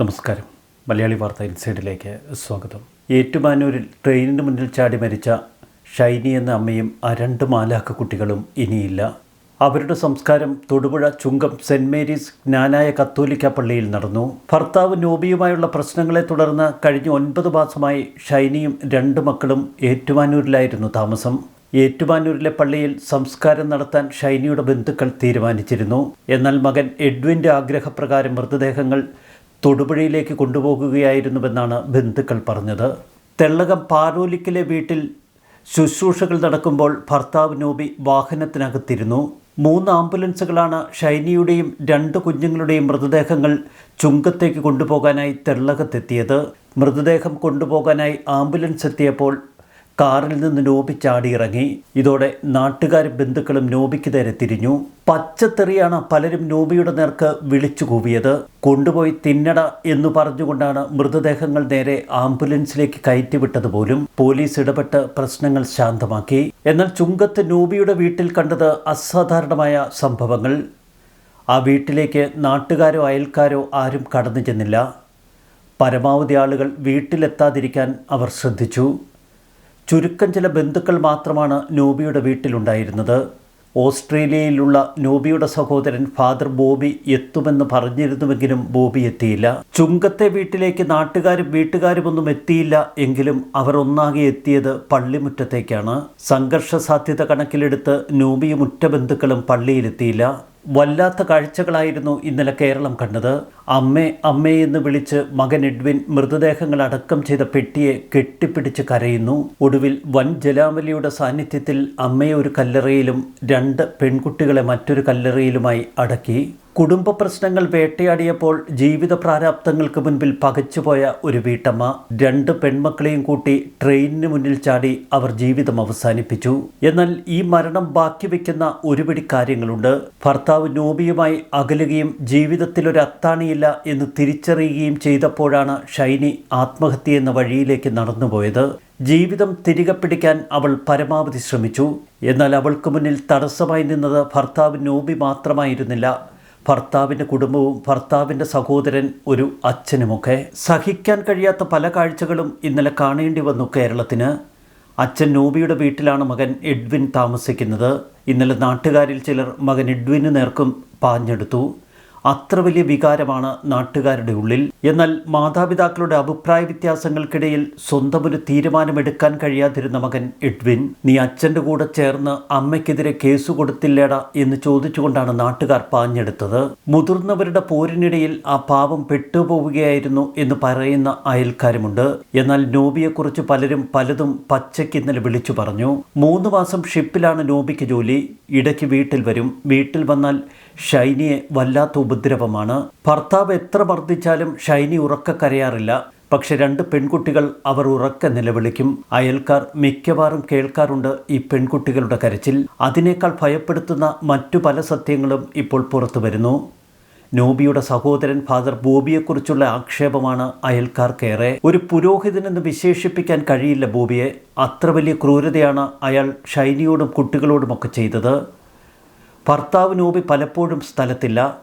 നമസ്കാരം. മലയാളി വാർത്ത ഇൻസൈഡിലേക്ക് സ്വാഗതം. ഏറ്റുമാനൂരിൽ ട്രെയിനിന് മുന്നിൽ ചാടി മരിച്ച ഷൈനി എന്ന അമ്മയും ആ രണ്ട് മാലാക്ക കുട്ടികളും ഇനിയില്ല. അവരുടെ സംസ്കാരം തൊടുപുഴ ചുങ്കം സെന്റ് മേരീസ് ജ്ഞാനായ കത്തോലിക്ക പള്ളിയിൽ നടന്നു. ഭർത്താവ് നോബിയുമായുള്ള പ്രശ്നങ്ങളെ തുടർന്ന് കഴിഞ്ഞ ഒൻപത് മാസമായി ഷൈനിയും രണ്ട് മക്കളും ഏറ്റുമാനൂരിലായിരുന്നു താമസം. ഏറ്റുമാനൂരിലെ പള്ളിയിൽ സംസ്കാരം നടത്താൻ ഷൈനിയുടെ ബന്ധുക്കൾ തീരുമാനിച്ചിരുന്നു. എന്നാൽ മകൻ എഡ്വിന്റെ ആഗ്രഹപ്രകാരം മൃതദേഹങ്ങൾ തൊടുപുഴയിലേക്ക് കൊണ്ടുപോകുകയായിരുന്നുവെന്നാണ് ബന്ധുക്കൾ പറഞ്ഞത്. തെള്ളകം പാറോലിക്കിലെ വീട്ടിൽ ശുശ്രൂഷകൾ നടക്കുമ്പോൾ ഭർത്താവ് നോബി വാഹനത്തിനകത്തിരുന്നു. മൂന്ന് ആംബുലൻസുകളാണ് ഷൈനിയുടെയും രണ്ട് കുഞ്ഞുങ്ങളുടെയും മൃതദേഹങ്ങൾ ചുങ്കത്തേക്ക് കൊണ്ടുപോകാനായി തെള്ളകത്തെത്തിയത്. മൃതദേഹം കൊണ്ടുപോകാനായി ആംബുലൻസ് എത്തിയപ്പോൾ കാറിൽ നിന്ന് നോബി ചാടിയിറങ്ങി. ഇതോടെ നാട്ടുകാരും ബന്ധുക്കളും നോബിക്ക് നേരെ തിരിഞ്ഞു. പച്ചത്തെറിയാണ് പലരും നോബിയുടെ നേർക്ക് വിളിച്ചു കൂവിയത്. കൊണ്ടുപോയി തിന്നട എന്ന് പറഞ്ഞുകൊണ്ടാണ് മൃതദേഹങ്ങൾ നേരെ ആംബുലൻസിലേക്ക് കയറ്റിവിട്ടത് പോലും പോലീസ് ഇടപെട്ട് പ്രശ്നങ്ങൾ ശാന്തമാക്കി. എന്നാൽ ചുങ്കത്ത് നോബിയുടെ വീട്ടിൽ കണ്ടത് അസാധാരണമായ സംഭവങ്ങൾ. ആ വീട്ടിലേക്ക് നാട്ടുകാരോ അയൽക്കാരോ ആരും കടന്നു ചെന്നില്ല. പരമാവധി ആളുകൾ വീട്ടിലെത്താതിരിക്കാൻ അവർ ശ്രദ്ധിച്ചു. ചുരുക്കം ചില ബന്ധുക്കൾ മാത്രമാണ് നോബിയുടെ വീട്ടിലുണ്ടായിരുന്നത്. ഓസ്ട്രേലിയയിലുള്ള നോബിയുടെ സഹോദരൻ ഫാദർ ബോബി എത്തുമെന്ന് പറഞ്ഞിരുന്നുവെങ്കിലും ബോബി എത്തിയില്ല. ചുങ്കത്തെ വീട്ടിലേക്ക് നാട്ടുകാരും വീട്ടുകാരും ഒന്നും എത്തിയില്ല എങ്കിലും അവർ ഒന്നാകെ എത്തിയത് പള്ളിമുറ്റത്തേക്കാണ്. സംഘർഷ സാധ്യത കണക്കിലെടുത്ത് നോബിയും ഉറ്റ ബന്ധുക്കളും പള്ളിയിലെത്തിയില്ല. വല്ലാത്ത കാഴ്ചകളായിരുന്നു ഇന്നലെ കേരളം കണ്ടത്. അമ്മേ അമ്മേ എന്ന് വിളിച്ച് മകൻ എഡ്വിൻ മൃതദേഹങ്ങൾ അടക്കം ചെയ്ത പെട്ടിയെ കെട്ടിപ്പിടിച്ച് കരയുന്നു. ഒടുവിൽ വൻ ജലാമലിയുടെ സാന്നിധ്യത്തിൽ അമ്മയെ ഒരു കല്ലറയിലും രണ്ട് പെൺകുട്ടികളെ മറ്റൊരു കല്ലറയിലുമായി അടക്കി. കുടുംബ പ്രശ്നങ്ങൾ വേട്ടയാടിയപ്പോൾ ജീവിത പ്രാരാബ്ദങ്ങൾക്ക് മുൻപിൽ പകച്ചുപോയ ഒരു വീട്ടമ്മ രണ്ട് പെൺമക്കളെയും കൂട്ടി ട്രെയിനിന് മുന്നിൽ ചാടി അവർ ജീവിതം അവസാനിപ്പിച്ചു. എന്നാൽ ഈ മരണം ബാക്കി വയ്ക്കുന്ന ഒരുപിടി കാര്യങ്ങളുണ്ട്. ഭർത്താവ് നോബിയുമായി അകലുകയും ജീവിതത്തിൽ ഒരു അത്താണിയില്ല എന്ന് തിരിച്ചറിയുകയും ചെയ്തപ്പോഴാണ് ഷൈനി ആത്മഹത്യ എന്ന വഴിയിലേക്ക് നടന്നുപോയത്. ജീവിതം തിരികെ പിടിക്കാൻ അവൾ പരമാവധി ശ്രമിച്ചു. എന്നാൽ അവൾക്ക് മുന്നിൽ തടസ്സമായി നിന്നത് ഭർത്താവ് നോബി മാത്രമായിരുന്നില്ല. ഭർത്താവിന്റെ കുടുംബവും ഭർത്താവിന്റെ സഹോദരൻ ഒരു അച്ഛനുമൊക്കെ സഹിക്കാൻ കഴിയാത്ത പല കാഴ്ചകളും ഇന്നലെ കാണേണ്ടി വന്നു കേരളത്തിന്. അച്ഛൻ നോബിയുടെ വീട്ടിലാണ് മകൻ എഡ്വിൻ താമസിക്കുന്നത്. ഇന്നലെ നാട്ടുകാരിൽ ചിലർ മകൻ എഡ്വിന് നേർക്കും പാഞ്ഞെടുത്തു. അത്ര വലിയ വികാരമാണ് നാട്ടുകാരുടെ ഉള്ളിൽ. എന്നാൽ മാതാപിതാക്കളുടെ അഭിപ്രായ വ്യത്യാസങ്ങൾക്കിടയിൽ സ്വന്തം ഒരു തീരുമാനമെടുക്കാൻ കഴിയാതിരുന്ന മകൻ എഡ്വിൻ നീ അച്ഛന്റെ കൂടെ ചേർന്ന് അമ്മയ്ക്കെതിരെ കേസ് കൊടുത്തില്ലേടാ എന്ന് ചോദിച്ചുകൊണ്ടാണ് നാട്ടുകാർ പാഞ്ഞെടുത്തത്. മുതിർന്നവരുടെ പോരിനിടയിൽ ആ പാവം പെട്ടുപോവുകയായിരുന്നു എന്ന് പറയുന്ന അയൽക്കാരുമുണ്ട്. എന്നാൽ നോബിയെക്കുറിച്ച് പലരും പലതും പച്ചയ്ക്ക് ഇന്നലെ വിളിച്ചു പറഞ്ഞു. മൂന്ന് മാസം ഷിപ്പിലാണ് നോബിക്ക് ജോലി. ഇടയ്ക്ക് വീട്ടിൽ വരും. വീട്ടിൽ വന്നാൽ ഷൈനിയെ വല്ലാത്ത ഉപദ്രവമാണ്. ഭർത്താവ് എത്ര മർദ്ദിച്ചാലും ഷൈനി ഉറക്ക കരയാറില്ല. പക്ഷെ രണ്ട് പെൺകുട്ടികൾ അവർ ഉറക്ക നിലവിളിക്കും. അയൽക്കാർ മിക്കവാറും കേൾക്കാറുണ്ട് ഈ പെൺകുട്ടികളുടെ കരച്ചിൽ. അതിനേക്കാൾ ഭയപ്പെടുത്തുന്ന മറ്റു പല സത്യങ്ങളും ഇപ്പോൾ പുറത്തു വരുന്നു. നോബിയുടെ സഹോദരൻ ഫാദർ ബോബിയെക്കുറിച്ചുള്ള ആക്ഷേപമാണ് അയൽക്കാർക്കേറെ. ഒരു പുരോഹിതനെന്ന് വിശേഷിപ്പിക്കാൻ കഴിയില്ല ബോബിയെ. അത്ര വലിയ ക്രൂരതയാണ് അയാൾ ഷൈനിയോടും കുട്ടികളോടുമൊക്കെ ചെയ്തത്. ഭർത്താവ് നോബി പലപ്പോഴും സ്ഥലത്തില്ല.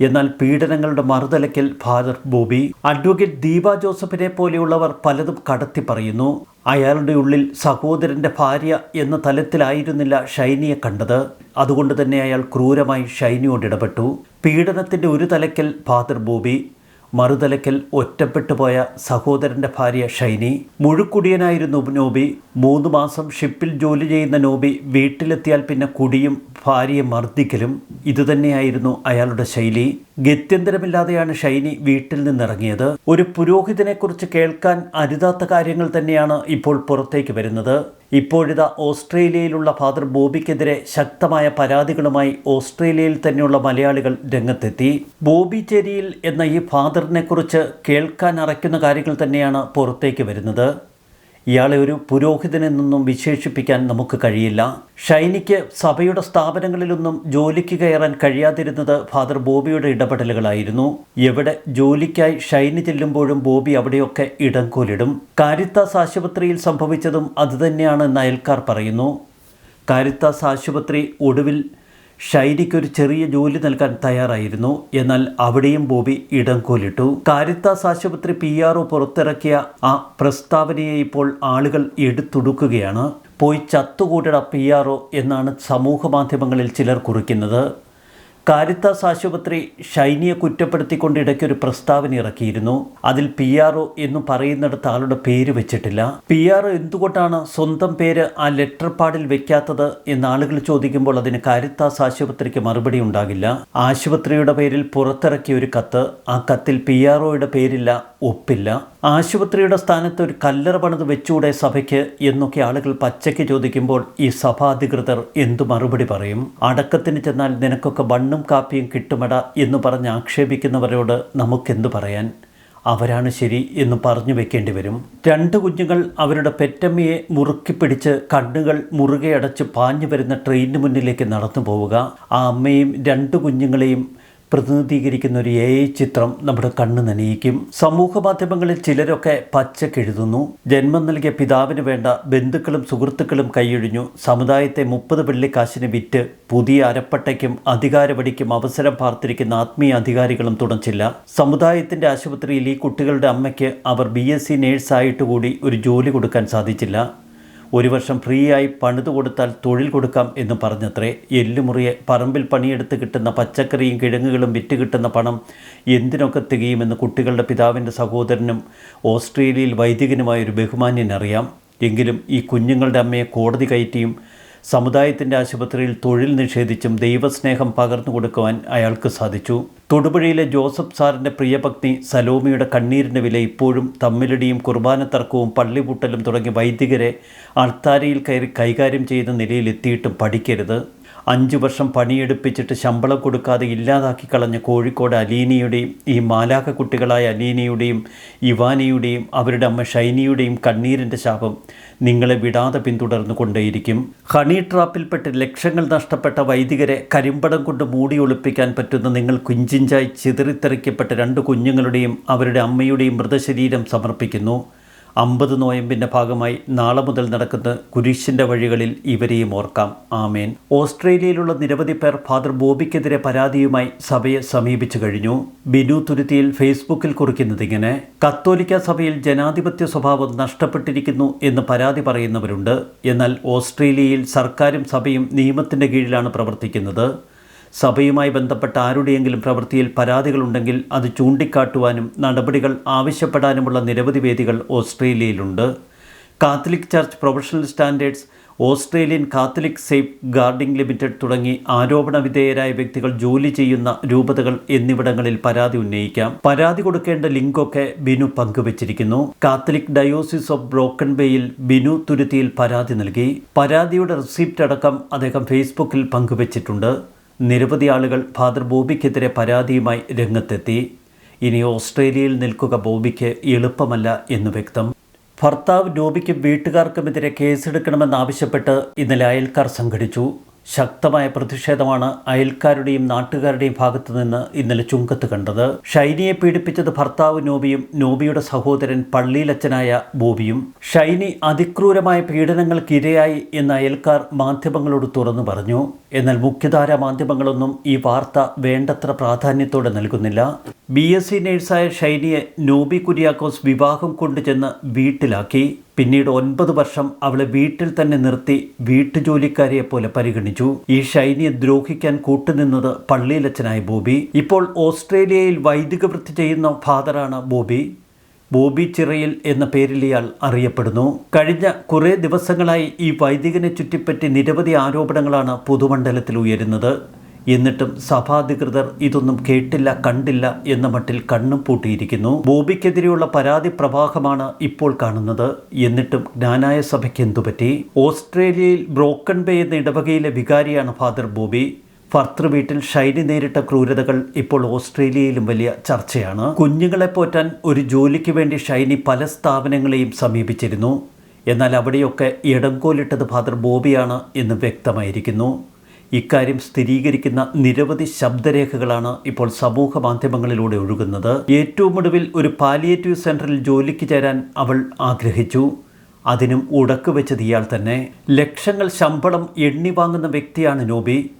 എന്നാൽ പീഡനങ്ങളുടെ മറുതലയ്ക്കൽ ഫാദർ ബോബി അഡ്വക്കേറ്റ് ദീപ ജോസഫിനെ പോലെയുള്ളവർ പലതും കടത്തി പറയുന്നു. അയാളുടെ ഉള്ളിൽ സഹോദരന്റെ ഭാര്യ എന്ന തലത്തിലായിരുന്നില്ല ഷൈനിയെ കണ്ടത്. അതുകൊണ്ട് തന്നെ അയാൾ ക്രൂരമായി ഷൈനിയോട് ഇടപെട്ടു. പീഡനത്തിന്റെ ഒരു തലയ്ക്കൽ ഫാദർ ബോബി മറുതലയ്ക്കൽ ഒറ്റപ്പെട്ടു പോയ സഹോദരന്റെ ഭാര്യ ഷൈനി മുഴുക്കുടിയനായിരുന്നു നോബി. മൂന്ന് മാസം ഷിപ്പിൽ ജോലി ചെയ്യുന്ന നോബി വീട്ടിലെത്തിയാൽ പിന്നെ കുടിയും ഭാര്യയെ മർദ്ദിക്കലും ഇതുതന്നെയായിരുന്നു അയാളുടെ ശൈലി. ഗത്യന്തരമില്ലാതെയാണ് ഷൈനി വീട്ടിൽ നിന്നിറങ്ങിയത്. ഒരു പുരോഹിതനെക്കുറിച്ച് കേൾക്കാൻ അരുതാത്ത കാര്യങ്ങൾ തന്നെയാണ് ഇപ്പോൾ പുറത്തേക്ക് വരുന്നത്. ഇപ്പോഴിതാ ഓസ്ട്രേലിയയിലുള്ള ഫാദർ ബോബിക്കെതിരെ ശക്തമായ പരാതികളുമായി ഓസ്ട്രേലിയയിൽ തന്നെയുള്ള മലയാളികൾ രംഗത്തെത്തി. ബോബി ചെരിയിൽ എന്ന ഈ ഫാദറിനെക്കുറിച്ച് കേൾക്കാൻ അറയ്ക്കുന്ന കാര്യങ്ങൾ തന്നെയാണ് പുറത്തേക്ക് വരുന്നത്. ഇയാളെ ഒരു പുരോഹിതനെന്നൊന്നും വിശേഷിപ്പിക്കാൻ നമുക്ക് കഴിയില്ല. ഷൈനിക്ക് സഭയുടെ സ്ഥാപനങ്ങളിലൊന്നും ജോലിക്ക് കയറാൻ കഴിയാതിരുന്നത് ഫാദർ ബോബിയുടെ ഇടപെടലുകളായിരുന്നു. എവിടെ ജോലിക്കായി ഷൈനി ചെല്ലുമ്പോഴും ബോബി അവിടെയൊക്കെ ഇടം കോലിടും കാരിത്താസ് ആശുപത്രിയിൽ സംഭവിച്ചതും അതുതന്നെയാണ് എന്ന് അയൽക്കാർ പറയുന്നു. കാരിത്താസ് ആശുപത്രി ഒടുവിൽ ഷൈനിക്ക് ഒരു ചെറിയ ജോലി നൽകാൻ തയ്യാറായിരുന്നു. എന്നാൽ അവിടെയും ബോബി ഇടം ഇടംകോലിട്ടു കാരിത്താസ് ആശുപത്രി പി ആർ ഒ പുറത്തിറക്കിയ ആ പ്രസ്താവനയെ ഇപ്പോൾ ആളുകൾ എടുത്തുടുക്കുകയാണ്. പോയി ചത്തുകൂടട പി ആർ ഒ എന്നാണ് സമൂഹ മാധ്യമങ്ങളിൽ ചിലർ കുറിക്കുന്നത്. കാരിത്താസ് ആശുപത്രി ഷൈനിയെ കുറ്റപ്പെടുത്തിക്കൊണ്ട് ഇടയ്ക്കൊരു പ്രസ്താവന ഇറക്കിയിരുന്നു. അതിൽ പി ആർ ഒ എന്ന് പറയുന്നിടത്ത് ആളുടെ പേര് വെച്ചിട്ടില്ല. പി ആർ ഒ എന്തുകൊണ്ടാണ് സ്വന്തം പേര് ആ ലെറ്റർ പാഡിൽ വെക്കാത്തത് എന്ന് ആളുകൾ ചോദിക്കുമ്പോൾ അതിന് കാരിത്താസ് ആശുപത്രിക്ക് മറുപടി ഉണ്ടാകില്ല. ആശുപത്രിയുടെ പേരിൽ പുറത്തിറക്കിയ ഒരു കത്ത് ആ കത്തിൽ പി ആർ ഒയുടെ പേരില്ല ഒപ്പില്ല. ആശുപത്രിയുടെ സ്ഥാനത്ത് ഒരു കല്ലറ പണിത് വെച്ചൂടെ സഭയ്ക്ക് എന്നൊക്കെ ആളുകൾ പച്ചയ്ക്ക് ചോദിക്കുമ്പോൾ ഈ സഭാധികൃതർ എന്തു മറുപടി പറയും? അടക്കത്തിന് ചെന്നാൽ നിനക്കൊക്കെ ബണ്ണും കാപ്പിയും കിട്ടുമട എന്ന് പറഞ്ഞ് ആക്ഷേപിക്കുന്നവരോട് നമുക്കെന്തു പറയാൻ? അവരാണ് ശരി എന്ന് പറഞ്ഞു വെക്കേണ്ടി വരും. രണ്ട് കുഞ്ഞുങ്ങൾ അവരുടെ പെറ്റമ്മയെ മുറുക്കി പിടിച്ച് കണ്ണുകൾ മുറുകെ അടച്ച് പാഞ്ഞു വരുന്ന ട്രെയിനിന് മുന്നിലേക്ക് നടന്നു പോവുക. ആ അമ്മയും രണ്ട് കുഞ്ഞുങ്ങളെയും പ്രതിനിധീകരിക്കുന്ന ഒരു എ ഐ ചിത്രം നമ്മുടെ കണ്ണ് നനയിക്കും. സമൂഹ മാധ്യമങ്ങളിൽ ചിലരൊക്കെ പച്ചക്കെഴുതുന്നു. ജന്മം നൽകിയ പിതാവിന് വേണ്ട ബന്ധുക്കളും സുഹൃത്തുക്കളും കൈയൊഴിഞ്ഞു. സമുദായത്തെ മുപ്പത് വെള്ളിക്കാശിന് വിറ്റ് പുതിയ അരപ്പട്ടയ്ക്കും അധികാരവടിക്കും അവസരം പാർത്തിരിക്കുന്ന ആത്മീയ അധികാരികളും തുടച്ചില്ല സമുദായത്തിന്റെ ആശുപത്രിയിൽ ഈ കുട്ടികളുടെ അമ്മയ്ക്ക് അവർ ബി എസ് സി നേഴ്സായിട്ട് കൂടി ഒരു ജോലി കൊടുക്കാൻ സാധിച്ചില്ല. ഒരു വർഷം ഫ്രീ ആയി പണിത് കൊടുത്താൽ തൊഴിൽ കൊടുക്കാം എന്ന് പറഞ്ഞത്രേ. എല്ലുമുറിയെ പറമ്പിൽ പണിയെടുത്ത് കിട്ടുന്ന പച്ചക്കറിയും കിഴങ്ങുകളും വിറ്റ് കിട്ടുന്ന പണം എന്തിനൊക്കെ തികയുമെന്ന് കുട്ടികളുടെ പിതാവിന്റെ സഹോദരനും ഓസ്ട്രേലിയയിൽ വൈദികനുമായൊരു ബഹുമാന്യനറിയാം എങ്കിലും ഈ കുഞ്ഞുങ്ങളുടെ അമ്മയെ കോടതി കയറ്റിയും സമുദായത്തിന്റെ ആശുപത്രിയിൽ തൊഴിൽ നിഷേധിച്ചും ദൈവസ്നേഹം പകർന്നു കൊടുക്കുവാൻ അയാൾക്ക് സാധിച്ചു. തൊടുപുഴയിലെ ജോസഫ് സാറിന്റെ പ്രിയഭക്തി സലോമിയുടെ കണ്ണീരിന്റെ വില ഇപ്പോഴും തമ്മിലടിയും കുർബാന തർക്കവും പള്ളിപൂട്ടലും തുടങ്ങിയ വൈദികരെ അൾത്താരയിൽ കയറി കൈകാര്യം ചെയ്യുന്ന നിലയിലെത്തിയിട്ടും പഠിക്കരുത്. അഞ്ചു വർഷം പണിയെടുപ്പിച്ചിട്ട് ശമ്പളം കൊടുക്കാതെ ഇല്ലാതാക്കി കളഞ്ഞ കോഴിക്കോട് അലീനയുടെയും ഈ മാലാക കുട്ടികളായ അലീനയുടെയും ഇവാനിയുടെയും അവരുടെ അമ്മ ഷൈനിയുടെയും കണ്ണീരിന്റെ ശാപം നിങ്ങളെ വിടാതെ പിന്തുടർന്നു കൊണ്ടേയിരിക്കും. ഹണി ട്രാപ്പിൽപ്പെട്ട് ലക്ഷങ്ങൾ നഷ്ടപ്പെട്ട വൈദികരെ കരിമ്പടം കൊണ്ട് മൂടി ഒളിപ്പിക്കാൻ പറ്റുന്ന നിങ്ങൾ കുഞ്ചിഞ്ചായി ചിതറിത്തെറിക്കപ്പെട്ട രണ്ട് കുഞ്ഞുങ്ങളുടെയും അവരുടെ അമ്മയുടെയും മൃതശരീരം സമർപ്പിക്കുന്നു. അമ്പത് നോയമ്പിന്റെ ഭാഗമായി നാളെ മുതൽ നടക്കുന്ന കുരിശിന്റെ വഴികളിൽ ഇവരെയും ഓർക്കാം. ആമേൻ. ഓസ്ട്രേലിയയിലുള്ള നിരവധി പേർ ഫാദർ ബോബിക്കെതിരെ പരാതിയുമായി സഭയെ സമീപിച്ചു കഴിഞ്ഞു. ബിനു തുരുത്തിയിൽ ഫേസ്ബുക്കിൽ കുറിക്കുന്നത് ഇങ്ങനെ കത്തോലിക്ക സഭയിൽ ജനാധിപത്യ സ്വഭാവം നഷ്ടപ്പെട്ടിരിക്കുന്നു എന്ന് പരാതി പറയുന്നവരുണ്ട്. എന്നാൽ ഓസ്ട്രേലിയയിൽ സർക്കാരും സഭയും നിയമത്തിന്റെ കീഴിലാണ് പ്രവർത്തിക്കുന്നത്. സഭയുമായി ബന്ധപ്പെട്ട ആരുടെയെങ്കിലും പ്രവൃത്തിയിൽ പരാതികളുണ്ടെങ്കിൽ അത് ചൂണ്ടിക്കാട്ടുവാനും നടപടികൾ ആവശ്യപ്പെടാനുമുള്ള നിരവധി വേദികൾ ഓസ്ട്രേലിയയിലുണ്ട്. Catholic church professional standards Australian Catholic safeguarding limited തുടങ്ങി ആരോപണ വിധേയരായ വ്യക്തികൾ ജോലി ചെയ്യുന്ന രൂപതകൾ എന്നിവിടങ്ങളിൽ പരാതി ഉന്നയിക്കാം. പരാതി കൊടുക്കേണ്ട ലിങ്കൊക്കെ ബിനു പങ്കുവച്ചിരിക്കുന്നു. കാത്തലിക് ഡയോസിസ് ഓഫ് ബ്രോക്കൺ ബേയിൽ ബിനു തുരുത്തിയിൽ പരാതി നൽകി. പരാതിയുടെ റിസീപ്റ്റ് അടക്കം അദ്ദേഹം ഫേസ്ബുക്കിൽ പങ്കുവച്ചിട്ടുണ്ട്. നിരവധി ആളുകൾ ഫാദർ ബോബിക്കെതിരെ പരാതിയുമായി രംഗത്തെത്തി. ഇനി ഓസ്ട്രേലിയയിൽ നിൽക്കുക ബോബിക്ക് എളുപ്പമല്ല എന്ന് വ്യക്തം. ഭർത്താവ് ഡോബിക്കും വീട്ടുകാർക്കുമെതിരെ കേസെടുക്കണമെന്നാവശ്യപ്പെട്ട് ഇന്നലെ അയൽക്കാർ സംഘടിച്ചു. ശക്തമായ പ്രതിഷേധമാണ് അയൽക്കാരുടെയും നാട്ടുകാരുടെയും ഭാഗത്തു നിന്ന് ഇന്നലെ ചുങ്കത്ത് കണ്ടത്. ഷൈനിയെ പീഡിപ്പിച്ചത് ഭർത്താവ് നോബിയും നോബിയുടെ സഹോദരൻ പള്ളിയിലച്ചനായ ബോബിയും. ഷൈനി അതിക്രൂരമായ പീഡനങ്ങൾക്കിരയായി എന്ന് അയൽക്കാർ മാധ്യമങ്ങളോട് തുറന്നു പറഞ്ഞു. എന്നാൽ മുഖ്യധാരാ മാധ്യമങ്ങളൊന്നും ഈ വാർത്ത വേണ്ടത്ര പ്രാധാന്യത്തോടെ നൽകുന്നില്ല. ബി എസ് സി നേഴ്സായ ഷൈനിയെ നോബി കുര്യാക്കോസ് വിവാഹം കൊണ്ടുചെന്ന് വീട്ടിലാക്കി. പിന്നീട് ഒൻപത് വർഷം അവളെ വീട്ടിൽ തന്നെ നിർത്തി വീട്ടുജോലിക്കാരിയെ പോലെ പരിഗണിച്ചു. ഈ ഷൈനിയെ ദ്രോഹിക്കാൻ കൂട്ടുനിന്നത് പള്ളിയിലച്ചനായ ബോബി. ഇപ്പോൾ ഓസ്ട്രേലിയയിൽ വൈദിക വൃത്തി ചെയ്യുന്ന ഫാദറാണ് ബോബി. ബോബി ചിറയിൽ എന്ന പേരിൽ ഇയാൾ അറിയപ്പെടുന്നു. കഴിഞ്ഞ കുറേ ദിവസങ്ങളായി ഈ വൈദികനെ ചുറ്റിപ്പറ്റി നിരവധി ആരോപണങ്ങളാണ് പൊതുമണ്ഡലത്തിൽ ഉയരുന്നത്. എന്നിട്ടും സഭാധികൃതർ ഇതൊന്നും കേട്ടില്ല കണ്ടില്ല എന്ന മട്ടിൽ കണ്ണും പൂട്ടിയിരിക്കുന്നു. ബോബിക്കെതിരെയുള്ള പരാതി പ്രവാഹമാണ് ഇപ്പോൾ കാണുന്നത്. എന്നിട്ടും ജ്ഞാനായ സഭയ്ക്ക് എന്തുപറ്റി? ഓസ്ട്രേലിയയിൽ ബ്രോക്കൺ ബേ എന്ന ഇടവകയിലെ വികാരിയാണ് ഫാദർ ബോബി. ഭർത്തൃ വീട്ടിൽ ശൈലി നേരിട്ട ക്രൂരതകൾ ഇപ്പോൾ ഓസ്ട്രേലിയയിലും വലിയ ചർച്ചയാണ്. കുഞ്ഞുങ്ങളെ പോറ്റാൻ ഒരു ജോലിക്ക് വേണ്ടി ഷൈനി പല സ്ഥാപനങ്ങളെയും സമീപിച്ചിരുന്നു. എന്നാൽ അവിടെയൊക്കെ ഇടംകോലിട്ടത് ഫാദർ ബോബിയാണ് എന്ന് വ്യക്തമായിരിക്കുന്നു. ഇക്കാര്യം സ്ഥിരീകരിക്കുന്ന നിരവധി ശബ്ദരേഖകളാണ് ഇപ്പോൾ സമൂഹ മാധ്യമങ്ങളിലൂടെ ഒഴുകുന്നത്. ഏറ്റവും ഒടുവിൽ ഒരു പാലിയേറ്റീവ് സെന്ററിൽ ജോലിക്ക് ചേരാൻ അവൾ ആഗ്രഹിച്ചു. അതിനും ഉടക്ക് വെച്ചത് ഇയാൾ തന്നെ. ലക്ഷങ്ങൾ ശമ്പളം എണ്ണി വാങ്ങുന്ന വ്യക്തിയാണ് നോബി.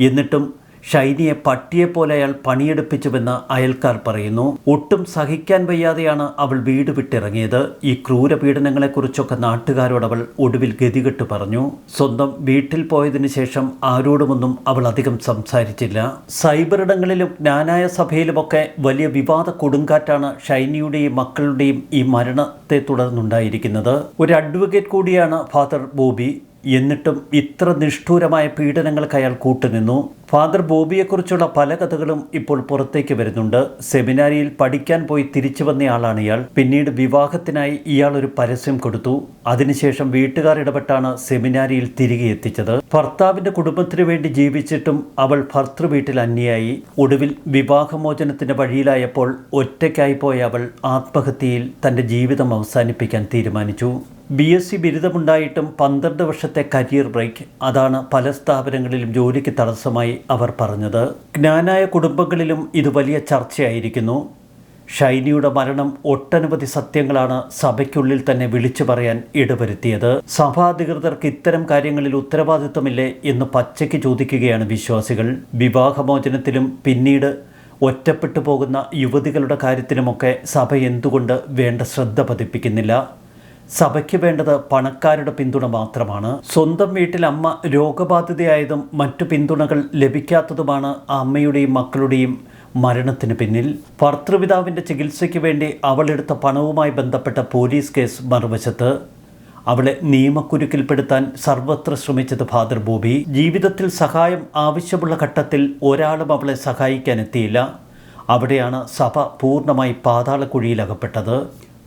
എന്നിട്ടും ഷൈനിയെ പട്ടിയെപ്പോലെ അയാൾ പണിയെടുപ്പിച്ചുവെന്ന് അയൽക്കാർ പറയുന്നു. ഒട്ടും സഹിക്കാൻ വയ്യാതെയാണ് അവൾ വീട് വിട്ടിറങ്ങിയത്. ഈ ക്രൂരപീഡനങ്ങളെക്കുറിച്ചൊക്കെ നാട്ടുകാരോട് അവൾ ഒടുവിൽ ഗതികെട്ട് പറഞ്ഞു. സ്വന്തം വീട്ടിൽ പോയതിനു ശേഷം ആരോടുമൊന്നും അവൾ അധികം സംസാരിച്ചില്ല. സൈബറിടങ്ങളിലും ജ്ഞാനായ സഭയിലുമൊക്കെ വലിയ വിവാദ കൊടുങ്കാറ്റാണ് ഷൈനിയുടെയും മക്കളുടെയും ഈ മരണത്തെ തുടർന്നുണ്ടായിരിക്കുന്നത്. ഒരു അഡ്വക്കേറ്റ് കൂടിയാണ് ഫാദർ ബോബി. എന്നിട്ടും ഇത്ര നിഷ്ഠൂരമായ പീഡനങ്ങൾക്ക് അയാൾ കൂട്ടുനിന്നു. ഫാദർ ബോബിയെക്കുറിച്ചുള്ള പല കഥകളും ഇപ്പോൾ പുറത്തേക്ക് വരുന്നുണ്ട്. സെമിനാരിയിൽ പഠിക്കാൻ പോയി തിരിച്ചു വന്നയാളാണ് ഇയാൾ. പിന്നീട് വിവാഹത്തിനായി ഇയാൾ ഒരു പരസ്യം കൊടുത്തു. അതിനുശേഷം വീട്ടുകാർ ഇടപെട്ടാണ് സെമിനാരിയിൽ തിരികെ എത്തിച്ചത്. ഭർത്താവിന്റെ കുടുംബത്തിനു വേണ്ടി ജീവിച്ചിട്ടും അവൾ ഭർത്തൃ വീട്ടിൽ അന്യായി. ഒടുവിൽ വിവാഹമോചനത്തിന്റെ വഴിയിലായപ്പോൾ ഒറ്റയ്ക്കായി പോയ അവൾ ആത്മഹത്യയിൽ തന്റെ ജീവിതം അവസാനിപ്പിക്കാൻ തീരുമാനിച്ചു. ബി എസ് സി ബിരുദമുണ്ടായിട്ടും പന്ത്രണ്ട് വർഷത്തെ കരിയർ ബ്രേക്ക്. അതാണ് പല സ്ഥാപനങ്ങളിലും ജോലിക്ക് തടസ്സമായി അവർ പറഞ്ഞത്. ജ്ഞാനായ കുടുംബങ്ങളിലും ഇത് വലിയ ചർച്ചയായിരിക്കുന്നു. ഷൈനിയുടെ മരണം ഒട്ടനവധി സത്യങ്ങളാണ് സഭയ്ക്കുള്ളിൽ തന്നെ വിളിച്ചു പറയാൻ ഇടവരുത്തിയത്. സഭാധികൃതർക്ക് ഇത്തരം കാര്യങ്ങളിൽ ഉത്തരവാദിത്വമില്ലേ എന്ന് പച്ചയ്ക്ക് ചോദിക്കുകയാണ് വിശ്വാസികൾ. വിവാഹമോചനത്തിലും പിന്നീട് ഒറ്റപ്പെട്ടു പോകുന്ന യുവതികളുടെ കാര്യത്തിലുമൊക്കെ സഭ എന്തുകൊണ്ട് വേണ്ട ശ്രദ്ധ പതിപ്പിക്കുന്നില്ല? സഭയ്ക്ക് വേണ്ടത് പണക്കാരുടെ പിന്തുണ മാത്രമാണ്. സ്വന്തം വീട്ടിൽ അമ്മ രോഗബാധിതയായതും മറ്റു പിന്തുണകൾ ലഭിക്കാത്തതുമാണ് ആ അമ്മയുടെയും മക്കളുടെയും മരണത്തിന് പിന്നിൽ. ഭർത്തൃപിതാവിന്റെ ചികിത്സയ്ക്ക് വേണ്ടി അവളെടുത്ത പണവുമായി ബന്ധപ്പെട്ട പോലീസ് കേസ് മറുവശത്ത്. അവളെ നിയമക്കുരുക്കിൽപ്പെടുത്താൻ സർവത്ര ശ്രമിച്ചത് ഫാദർ ബോബി. ജീവിതത്തിൽ സഹായം ആവശ്യമുള്ള ഘട്ടത്തിൽ ഒരാളും അവളെ സഹായിക്കാനെത്തിയില്ല. അവിടെയാണ് സഭ പൂർണമായി പാതാളക്കുഴിയിലകപ്പെട്ടത്.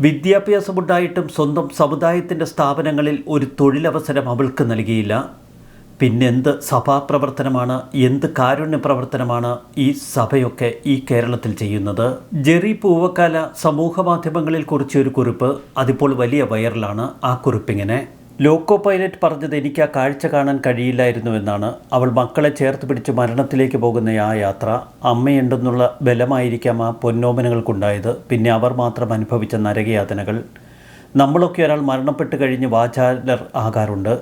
വിദ്യാഭ്യാസമുണ്ടായിട്ടും സ്വന്തം സമുദായത്തിന്റെ സ്ഥാപനങ്ങളിൽ ഒരു തൊഴിലവസരം അവൾക്ക് നൽകിയില്ല. പിന്നെന്ത് സഭാപ്രവർത്തനമാണ് എന്ത് കാരുണ്യ പ്രവർത്തനമാണ് ഈ സഭയൊക്കെ ഈ കേരളത്തിൽ ചെയ്യുന്നത്? ജെറി പൂവക്കാല സമൂഹ മാധ്യമങ്ങളിൽ കുറിച്ചൊരു കുറിപ്പ് അതിപ്പോൾ വലിയ വൈറലാണ് ആ കുറിപ്പിങ്ങനെ. ലോക്കോ പൈലറ്റ് പറഞ്ഞത് എനിക്ക് ആ കാഴ്ച കാണാൻ കഴിയില്ലായിരുന്നുവെന്നാണ് അവൾ മക്കളെ ചേർത്ത് പിടിച്ച് മരണത്തിലേക്ക് പോകുന്ന ആ യാത്ര അമ്മയുണ്ടെന്നുള്ള ബലമായിരിക്കാം ആ പൊന്നോമനകൾക്കുണ്ടായത് പിന്നെ അവർ മാത്രം അനുഭവിച്ച നരകയാതനകൾ. നമ്മളൊക്കെ ഒരാൾ മരണപ്പെട്ട് കഴിഞ്ഞ് വാചാലർ ആകാറുണ്ട്.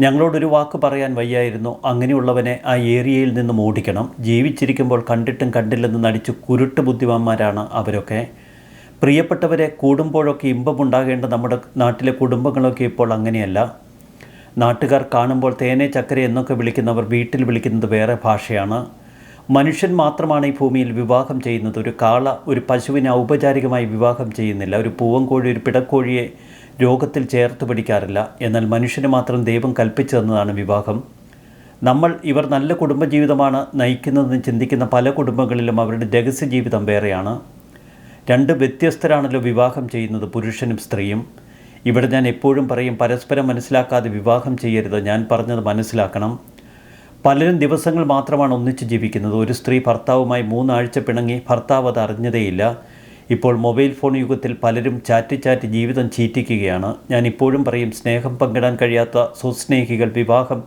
ഞങ്ങളോടൊരു വാക്ക് പറയാൻ വയ്യായിരുന്നു. അങ്ങനെയുള്ളവനെ ആ ഏരിയയിൽ നിന്നും ഓടിക്കണം. ജീവിച്ചിരിക്കുമ്പോൾ കണ്ടിട്ടും കണ്ടില്ലെന്ന് നടിച്ച് കുരുട്ട് ബുദ്ധിമാന്മാരാണ് അവരൊക്കെ. പ്രിയപ്പെട്ടവരെ കൂടുമ്പോഴൊക്കെ ഇമ്പമുണ്ടാകേണ്ട നമ്മുടെ നാട്ടിലെ കുടുംബങ്ങളൊക്കെ ഇപ്പോൾ അങ്ങനെയല്ല. നാട്ടുകാർ കാണുമ്പോൾ തേനെ ചക്കര എന്നൊക്കെ വിളിക്കുന്നവർ വീട്ടിൽ വിളിക്കുന്നത് വേറെ ഭാഷയാണ്. മനുഷ്യൻ മാത്രമാണ് ഈ ഭൂമിയിൽ വിവാഹം ചെയ്യുന്നത്. ഒരു കാള ഒരു പശുവിനെ ഔപചാരികമായി വിവാഹം ചെയ്യുന്നില്ല. ഒരു പൂവൻകോഴി ഒരു പിടക്കോഴിയെ രോഗത്തിൽ ചേർത്ത് പിടിക്കാറില്ല. എന്നാൽ മനുഷ്യന് മാത്രം ദൈവം കൽപ്പിച്ചു തന്നതാണ് വിവാഹം. നമ്മൾ ഇവർ നല്ല കുടുംബജീവിതമാണ് നയിക്കുന്നതെന്ന് ചിന്തിക്കുന്ന പല കുടുംബങ്ങളിലും അവരുടെ രഹസ്യ ജീവിതം വേറെയാണ്. രണ്ട് വ്യത്യസ്തരാണല്ലോ വിവാഹം ചെയ്യുന്നത് പുരുഷനും സ്ത്രീയും. ഇവിടെ ഞാൻ എപ്പോഴും പറയും പരസ്പരം മനസ്സിലാക്കാതെ വിവാഹം ചെയ്യരുത് ഞാൻ പറഞ്ഞത് മനസ്സിലാക്കണം. പലരും ദിവസങ്ങൾ മാത്രമാണ് ഒന്നിച്ച് ജീവിക്കുന്നത്. ഒരു സ്ത്രീ ഭർത്താവുമായി മൂന്നാഴ്ച പിണങ്ങി ഭർത്താവ് അത് അറിഞ്ഞതേയില്ല. ഇപ്പോൾ മൊബൈൽ ഫോൺ യുഗത്തിൽ പലരും ചാറ്റി ചാറ്റി ജീവിതം ചീറ്റിക്കുകയാണ്. ഞാൻ ഇപ്പോഴും പറയും സ്നേഹം പങ്കിടാൻ കഴിയാത്ത സുസ്നേഹികൾ വിവാഹം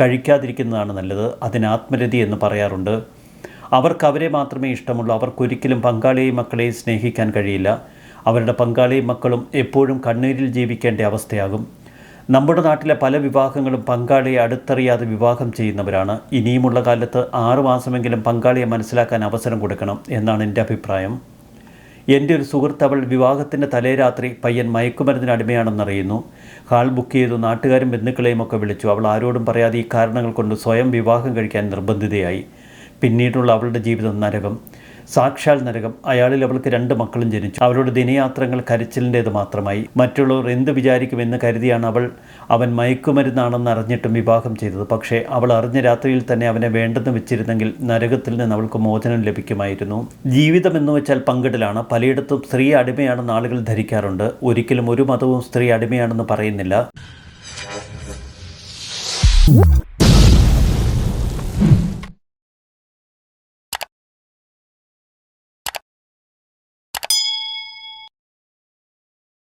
കഴിക്കാതിരിക്കുന്നതാണ് നല്ലത്. അതിന് ആത്മരതി എന്ന് പറയാറുണ്ട്. അവർക്ക് അവരെ മാത്രമേ ഇഷ്ടമുള്ളൂ. അവർക്കൊരിക്കലും പങ്കാളിയെയും മക്കളെയും സ്നേഹിക്കാൻ കഴിയില്ല. അവരുടെ പങ്കാളിയും മക്കളും എപ്പോഴും കണ്ണീരിൽ ജീവിക്കേണ്ട അവസ്ഥയാകും. നമ്മുടെ നാട്ടിലെ പല വിവാഹങ്ങളും പങ്കാളിയെ അടുത്തറിയാതെ വിവാഹം ചെയ്യുന്നവരാണ്. ഇനിയുമുള്ള കാലത്ത് ആറുമാസമെങ്കിലും പങ്കാളിയെ മനസ്സിലാക്കാൻ അവസരം കൊടുക്കണം എന്നാണ് എന്റെ അഭിപ്രായം. എന്റെ ഒരു സുഹൃത്ത് അവൾ വിവാഹത്തിന്റെ തലേരാത്രി പയ്യൻ മയക്കുമരുന്നിന് അടിമയാണെന്നറിയുന്നു ഹാൾ ബുക്ക് ചെയ്തു നാട്ടുകാരും ബന്ധുക്കളെയും ഒക്കെ വിളിച്ചു. അവൾ ആരോടും പറയാതെ ഈ കാരണങ്ങൾ കൊണ്ട് സ്വയം വിവാഹം കഴിക്കാൻ നിർബന്ധിതയായി. പിന്നീടുള്ള അവളുടെ ജീവിതം നരകം. സാക്ഷാൽ നരകം. അയാളിൽ അവൾക്ക് രണ്ട് മക്കളും ജനിച്ചു. അവളുടെ ദിനയാത്രകൾ കരച്ചിലിന്റേത് മാത്രമായി. മറ്റുള്ളവർ എന്ത് വിചാരിക്കുമെന്ന് കരുതിയാണ് അവൾ അവൻ മയക്കുമരുന്നാണെന്ന് അറിഞ്ഞിട്ടും വിവാഹം ചെയ്തത്. പക്ഷേ അവൾ അറിഞ്ഞ രാത്രിയിൽ തന്നെ അവനെ വേണ്ടെന്ന് വെച്ചിരുന്നെങ്കിൽ നരകത്തിൽ നിന്ന് അവൾക്ക് മോചനം ലഭിക്കുമായിരുന്നു. ജീവിതം എന്ന് വെച്ചാൽ പങ്കിടലാണ്. പലയിടത്തും സ്ത്രീ അടിമയാണെന്ന് ആളുകൾ ധരിക്കാറുണ്ട്. ഒരിക്കലും ഒരു മതവും സ്ത്രീ അടിമയാണെന്ന് പറയുന്നില്ല.